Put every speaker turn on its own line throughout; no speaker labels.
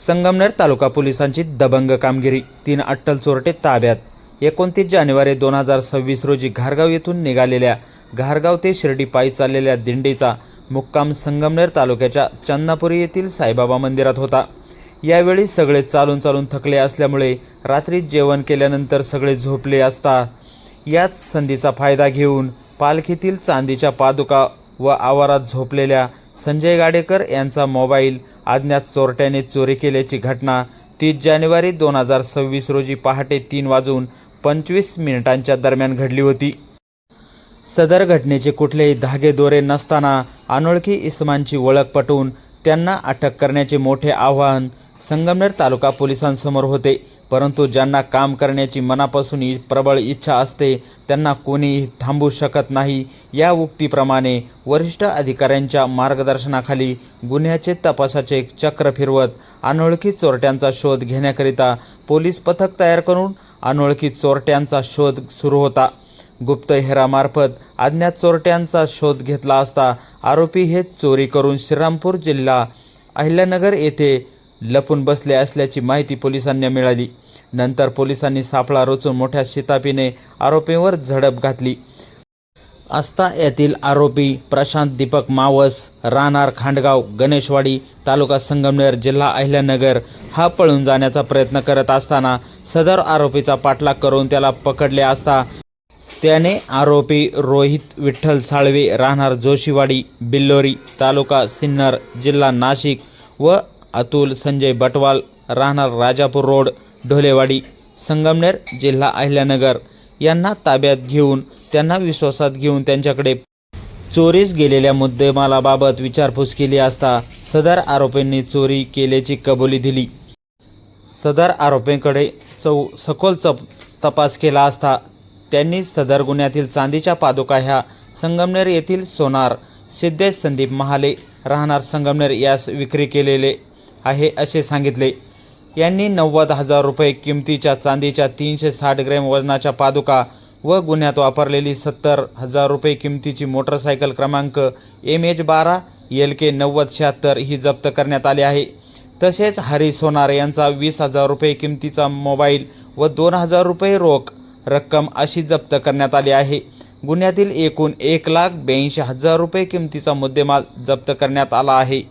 संगमनेर तालुका पोलिसांची दबंग कामगिरी. तीन अट्टल चोरटे ताब्यात. एकोणतीस जानेवारी दोन हजार सव्वीस रोजी घारगाव येथून निघालेल्या घारगाव ते शिर्डी पायी चाललेल्या दिंडीचा मुक्काम संगमनेर तालुक्याच्या चन्नापुरी येथील साईबाबा मंदिरात होता. यावेळी सगळे चालून चालून थकले असल्यामुळे रात्री जेवण केल्यानंतर सगळे झोपले असता याच संधीचा फायदा घेऊन पालखीतील चांदीच्या पादुका व आवारात झोपलेल्या संजय गाडेकर यांचा मोबाईल अज्ञात चोरट्याने चोरी केल्याची घटना तीस जानेवारी दोन हजार सव्वीस रोजी पहाटे तीन वाजून पंचवीस मिनिटांच्या दरम्यान घडली होती. सदर घटनेचे कुठलेही धागे दोरे नसताना अनोळखी इसमांची ओळख पटवून त्यांना अटक करण्याचे मोठे आव्हान संगमनेर तालुका पोलिसांसमोर होते. परंतु ज्यांना काम करण्याची मनापासून इ- प्रबळ इच्छा असते त्यांना कोणीही थांबू शकत नाही. या उक्तीप्रमाणे वरिष्ठ अधिकाऱ्यांच्या मार्गदर्शनाखाली गुन्ह्याचे तपासाचे चक्र फिरवत अनोळखी चोरट्यांचा शोध घेण्याकरिता पोलीस पथक तयार करून अनोळखी चोरट्यांचा शोध सुरू होता. गुप्तहेरामार्फत अज्ञात चोरट्यांचा शोध घेतला असता आरोपी हे चोरी करून श्रीरामपूर जिल्हा अहिल्यानगर येथे लपून बसले असल्याची माहिती पोलिसांना मिळाली. नंतर पोलिसांनी सापळा रोचून मोठ्या शितापीने आरोपीवर झडप घातली. आस्था येथील आरोपी प्रशांत दीपक मावस राहणार खांडगाव गणेशवाडी तालुका संगमनेर जिल्हा अहिल्यानगर हा पळून जाण्याचा प्रयत्न करत असताना सदर आरोपीचा पाठलाग करून त्याला पकडले असता त्याने आरोपी रोहित विठ्ठल साळवे राहणार जोशीवाडी बिल्लोरी तालुका सिन्नर जिल्हा नाशिक व अतुल संजय बटवाल राहणार राजापूर रोड ढोलेवाडी संगमनेर जिल्हा अहिल्यानगर. यांना ताब्यात घेऊन त्यांना विश्वासात घेऊन त्यांच्याकडे चोरीस गेलेल्या मुद्देमालाबाबत विचारपूस केली असता सदर आरोपींनी चोरी केल्याची कबुली दिली. सदर आरोपींकडे चौ सखोल चप तपास केला असता त्यांनी सदर गुन्ह्यातील चांदीच्या पादुका ह्या संगमनेर येथील सोनार सिद्धेश संदीप महाले राहणार संगमनेर यास विक्री केलेले आहे असे सांगितले. यांनी नव्वद हजार रुपये किमतीच्या चांदीच्या तीनशे साठ ग्रॅम वजनाच्या पादुका व गुन्ह्यात वापरलेली सत्तर हजार रुपये किमतीची मोटरसायकल क्रमांक एम एच बारा एल के नव्वद शहात्तर ही जप्त करण्यात आली आहे. तसेच हरी सोनार यांचा वीस हजार रुपये किमतीचा मोबाईल व दोन हजार रुपये रोख रक्कम अशी जप्त करण्यात आली आहे. गुन्ह्यातील एकूण एक लाख ब्याऐंशी हजार रुपये किमतीचा मुद्देमाल जप्त करण्यात आला आहे.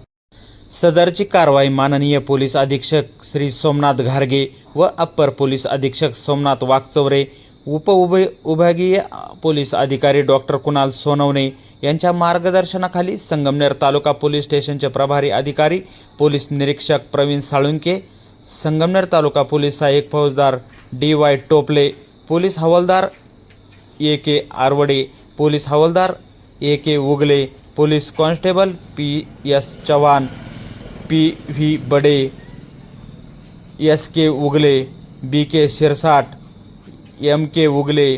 सदरची कारवाई माननीय पोलीस अधीक्षक श्री सोमनाथ घारगे व अप्पर पोलीस अधीक्षक सोमनाथ वाकचौरे उपउभ विभागीय पोलीस अधिकारी डॉक्टर कुणाल सोनवणे यांच्या मार्गदर्शनाखाली संगमनेर तालुका पोलीस स्टेशनचे प्रभारी अधिकारी पोलीस निरीक्षक प्रवीण साळुंके संगमनेर तालुका पोलीस सहाय्यक फौजदार डी वाय टोपले पोलीस हवालदार ए के आरवडे पोलीस हवालदार A K Ugale police constable P S Chavan P V Bade S K Ugale B K Shirsat M K Ugale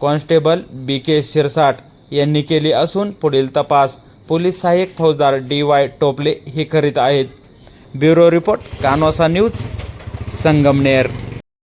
constable B K Shirsat यांनी केली असून पुढील तपास पोलीस सहाय्यक फौजदार डी वाय टोपले हे करीत आहेत. Bureau report Kanosa news Sangamner.